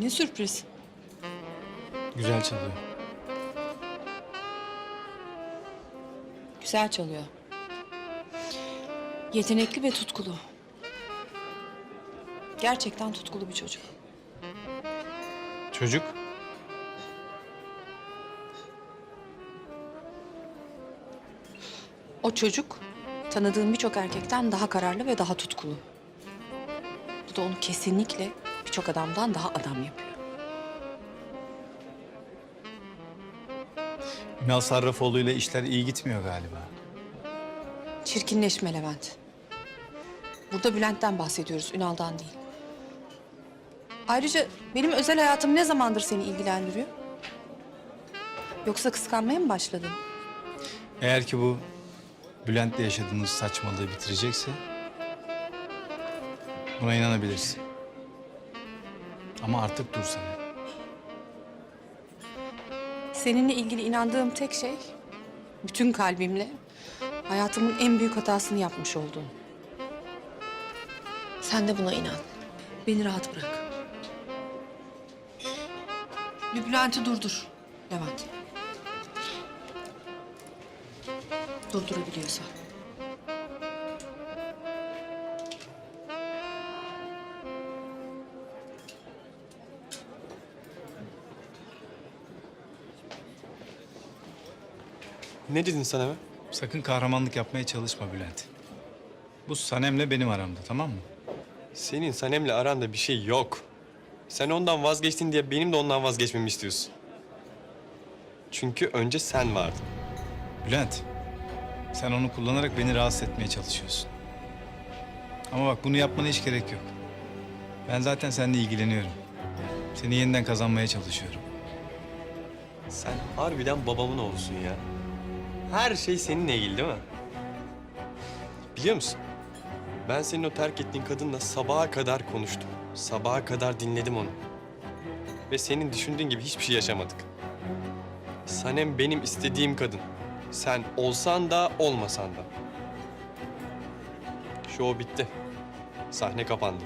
Ne sürpriz. Güzel çalıyor. Güzel çalıyor. Yetenekli ve tutkulu. Gerçekten tutkulu bir çocuk. Çocuk. O çocuk tanıdığım birçok erkekten daha kararlı ve daha tutkulu. Bu da onu kesinlikle birçok adamdan daha adam yapıyor. Ünal Sarrafoğlu ile işler iyi gitmiyor galiba. Çirkinleşme Levent. Burada Bülent'ten bahsediyoruz, Ünal'dan değil. Ayrıca benim özel hayatım ne zamandır seni ilgilendiriyor? Yoksa kıskanmaya mı başladın? Eğer ki bu Bülent'le yaşadığınız saçmalığı bitirecekse buna inanabilirsin. Ama artık dur sana. Seninle ilgili inandığım tek şey, bütün kalbimle hayatımın en büyük hatasını yapmış olduğum. Sen de buna inan. Beni rahat bırak. Bir Bülent'i durdur Levent. Durdurabiliyorsan. Ne dedin sen hemen? Sakın kahramanlık yapmaya çalışma Bülent. Bu Sanem'le benim aramda tamam mı? Senin Sanem'le aranda bir şey yok. Sen ondan vazgeçtin diye benim de ondan vazgeçmemi istiyorsun. Çünkü önce sen vardın. Bülent, sen onu kullanarak beni rahatsız etmeye çalışıyorsun. Ama bak bunu yapmana hiç gerek yok. Ben zaten seninle ilgileniyorum. Seni yeniden kazanmaya çalışıyorum. Sen harbiden babamın oğlusun ya. Her şey seninle ilgili değil mi? Biliyor musun? Ben senin o terk ettiğin kadınla sabaha kadar konuştum. Sabaha kadar dinledim onu. Ve senin düşündüğün gibi hiçbir şey yaşamadık. Sanem benim istediğim kadın. Sen olsan da olmasan da. Show bitti. Sahne kapandı.